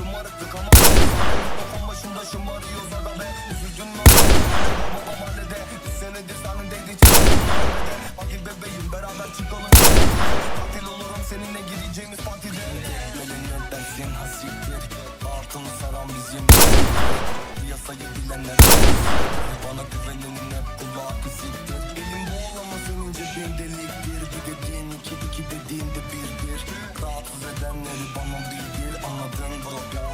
şımarıklık ama Kafam başımda şımarıyor zaga be Üzüldün mü? Babam mahallede Bir senedir sahnedeydi Hadi bebeğim beraber çıkalım Tatil olurum seninle gireceğimiz partide Gelin dersin hasiktir Altını saran bizim Piyasayı bilenler Bana güvenin hep kulağı fiziktir Elim bu olamaz önce bir deliktir Bir dediğin iki iki dediğin de birdir Rahatsız edenleri bana bir running, but I'm.